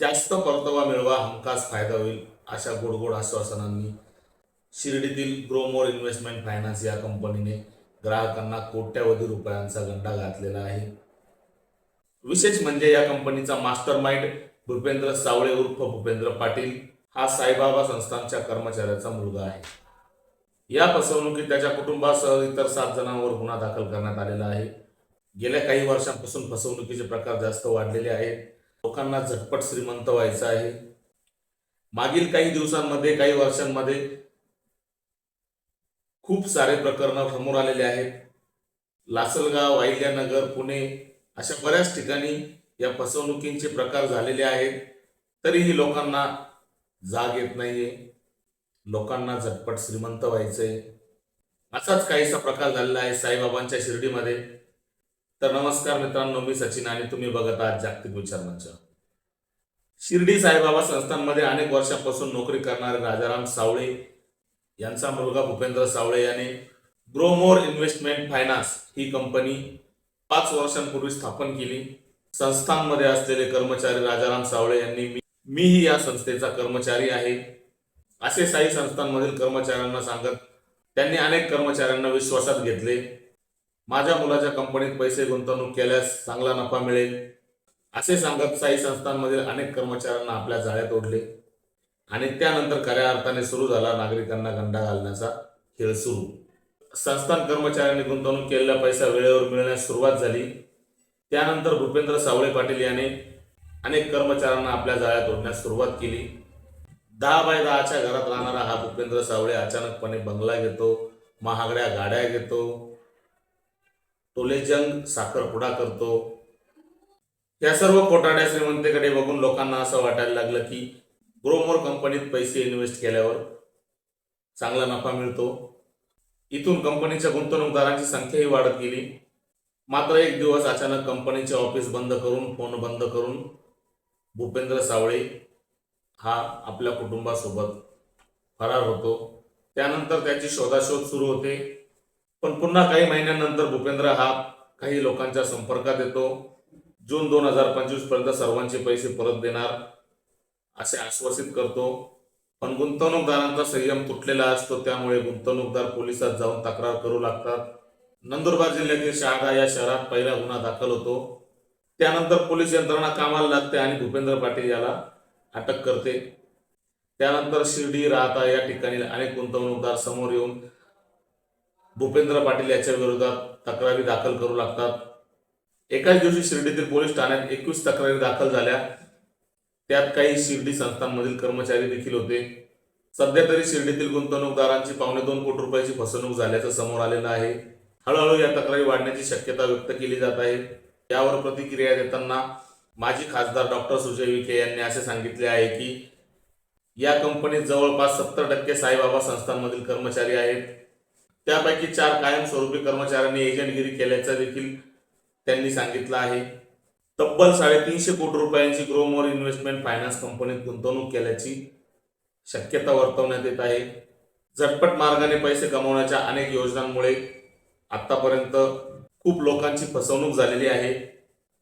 जास्त परतावा मिळवा हमखास फायदा होईल अशा गोडगोड आश्वासनांनी शिर्डीतील ग्रोमोर इन्व्हेस्टमेंट फायनान्स या कंपनीने ग्राहकांना कोट्यावधी रुपयांचा गंडा घातलेला आहे. विशेष म्हणजे या कंपनीचा मास्टर माइंड भूपेंद्र सावळे उर्फ भूपेंद्र पाटील हा साईबाबा संस्थांच्या कर्मचाऱ्याचा मुलगा आहे. या फसवणुकीत त्याच्या कुटुंबासह इतर सात जणांवर गुन्हा दाखल करण्यात आलेला आहे. गेल्या काही वर्षांपासून फसवणुकीचे प्रकार जास्त वाढलेले आहेत. लोकांना झटपट श्रीमंत व्हायचं आहे. मागील काही दिवसांमध्ये काही वर्षांमध्ये खूप सारे प्रकरण समोर आलेले आहेत. लासलगाव अहिल्यानगर पुणे अशा बऱ्याच ठिकाणी या फसवणुकींचे प्रकार झालेले आहेत. तरीही लोकांना जाग येत नाहीये. लोकांना झटपट श्रीमंत व्हायचंय. असाच काहीसा प्रकार झालेला आहे साईबाबांच्या शिर्डीमध्ये. तर नमस्कार मित्रांनो मी सचिन आणि तुम्ही बघत आहात जागतिक विचार मंच. शिर्डी साईबाबा संस्थांमध्ये अनेक वर्षापासून नोकरी करणारे राजाराम सावळे यांचा मुलगा भूपेंद्र सावळे याने ग्रोमोर इन्व्हेस्टमेंट फायनान्स ही कंपनी पाच वर्षांपूर्वी स्थापन केली. संस्थांमध्ये असलेले कर्मचारी राजाराम सावळे यांनी मी मीही या संस्थेचा कर्मचारी आहे. असे साई संस्थांमधील कर्मचाऱ्यांना सांगत त्यांनी अनेक कर्मचाऱ्यांना विश्वासात घेतले. माझ्या मुलाच्या कंपनीत पैसे गुंतवणूक केल्यास चांगला नफा मिळेल. असे सांगत साई संस्थांमधील अनेक कर्मचाऱ्यांना आपल्या जाळ्यात ओढले. आणि त्यानंतर खऱ्या अर्थाने सुरू झाला नागरिकांना गंडा घालण्याचा खेळ सुरू. संस्थान कर्मचाऱ्यांनी गुंतवणूक केलेला पैसा वेळेवर मिळण्यास सुरुवात झाली. त्यानंतर भूपेंद्र सावळे पाटील याने अनेक कर्मचाऱ्यांना आपल्या जाळ्यात ओढण्यास सुरुवात केली. दहा बाय दहाच्या घरात राहणारा हा भूपेंद्र सावळे अचानकपणे बंगला घेतो महागड्या गाड्या घेतो टोलेजंग साखरपुडा करतो. या सर्व कोटाड्या श्रीमंतीकडे बघून लोकांना असं वाटायला लागलं की ग्रोमोर कंपनीत पैसे इन्व्हेस्ट केल्यावर चांगला नफा मिळतो. इथून कंपनीच्या गुंतवणूकदारांची संख्याही वाढत गेली. मात्र एक दिवस अचानक कंपनीचे ऑफिस बंद करून फोन बंद करून भूपेंद्र सावळे हा आपल्या कुटुंबासोबत फरार होतो. त्यानंतर त्याची शोधाशोध सुरू होते. पण पुन्हा काही महिन्यानंतर भूपेंद्र हा काही लोकांच्या संपर्कात येतो. जून दोन हजार पंचवीसपर्यंत सर्वांचे पैसे परत देणार असे आश्वासित करतो. पण गुंतवणूकदारांचा संयम तुटलेला असतो त्यामुळे गुंतवणूकदार पोलिसात जाऊन तक्रार करू लागतात. नंदुरबार जिल्ह्यातील शहादा या शहरात पहिला गुन्हा दाखल होतो. त्यानंतर पोलीस यंत्रणा कामाला लागते आणि भूपेंद्र पाटील याला अटक करते. त्यानंतर शिर्डी राहता या ठिकाणी अनेक गुंतवणूकदार समोर येऊन भूपेंद्र पाटील याच्या विरोधात तक्रारी दाखल करू लागतात. एकाच दिवशी शिर्डीतील पोलीस ठाण्यात एकवीस तक्रारी दाखल झाल्या. त्यात काही शिर्डी संस्थांमधील कर्मचारी देखील होते. सध्या तरी शिर्डीतील गुंतवणूकदारांची पावणे दोन कोटी रुपयाची फसवणूक झाल्याचं समोर आलेलं आहे. हळूहळू या तक्रारी वाढण्याची शक्यता व्यक्त केली जात आहे. यावर प्रतिक्रिया देताना माजी खासदार डॉक्टर सुजय विखे यांनी असे सांगितले आहे की या कंपनीत जवळपास सत्तर टक्के साईबाबा संस्थांमधील कर्मचारी आहेत. त्यापैकी चार कायमस्वरूपी कर्मचाऱ्यांनी एजंटगिरी केल्याचं देखील त्यांनी सांगितलं आहे. तब्बल साडेतीनशे कोटी रुपयांची ग्रोमोर इन्व्हेस्टमेंट फायनान्स कंपनीत गुंतवणूक केल्याची शक्यता वर्तवण्यात येत आहे. झटपट मार्गाने पैसे कमवण्याच्या अनेक योजनांमुळे आतापर्यंत खूप लोकांची फसवणूक झालेली आहे.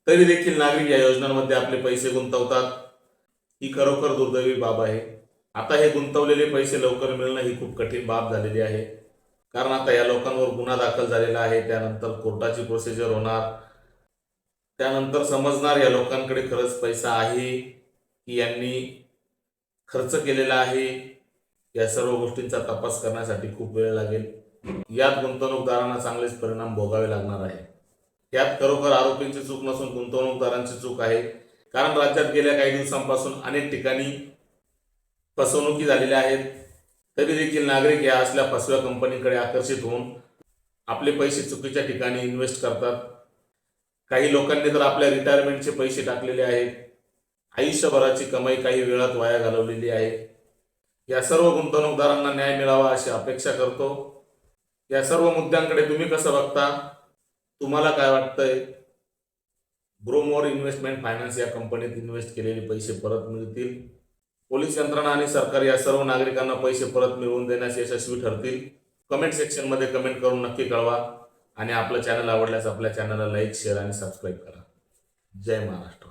तरी देखील नागरिक या योजनांमध्ये आपले पैसे गुंतवतात. ही खरोखर दुर्दैवी बाब आहे. आता हे गुंतवलेले पैसे लवकर मिळणं ही खूप कठीण बाब झालेली आहे. कारण आता या लोकांवर गुन्हा दाखल झालेला आहे त्यानंतर कोर्टाची प्रोसिजर होणार. त्यानंतर समजणार या लोकांकडे खरंच पैसा आहे की यांनी खर्च केलेला आहे या सर्व गोष्टींचा तपास करण्यासाठी खूप वेळ लागेल. यात गुंतवणूकदारांना चांगलेच परिणाम भोगावे लागणार आहे यात खरोखर आरोपींची चूक नसून गुंतवणूकदारांची चूक आहे. कारण राज्यात गेल्या काही दिवसांपासून अनेक ठिकाणी फसवणुकी झालेल्या आहेत. तरी देखील नागरिक या असल्या फसव्या कंपनीकडे आकर्षित होऊन आपले पैसे चुकीच्या ठिकाणी इन्व्हेस्ट करतात. काही लोकांनी तर आपल्या रिटायरमेंटचे पैसे टाकलेले आहेत. आयुष्यभराची कमाई काही वेळात वाया घालवलेली आहे. या सर्व गुंतवणूकदारांना न्याय मिळावा अशी अपेक्षा करतो. या सर्व मुद्द्यांकडे तुम्ही कसं बघता? तुम्हाला काय वाटतंय? ग्रोमोर इन्व्हेस्टमेंट फायनान्स या कंपनीत इन्व्हेस्ट केलेले पैसे परत मिळतील? पोलीस यंत्रणा आणि सरकार या सर्व नागरिकांना पैसे परत मिळवून देण्यास यशस्वी ठरतील. कमेंट सेक्शनमध्ये कमेंट करून नक्की कळवा. आणि आपलं चॅनल आवडल्यास आपल्या चॅनलला लाईक शेअर आणि सबस्क्राईब करा. जय महाराष्ट्र.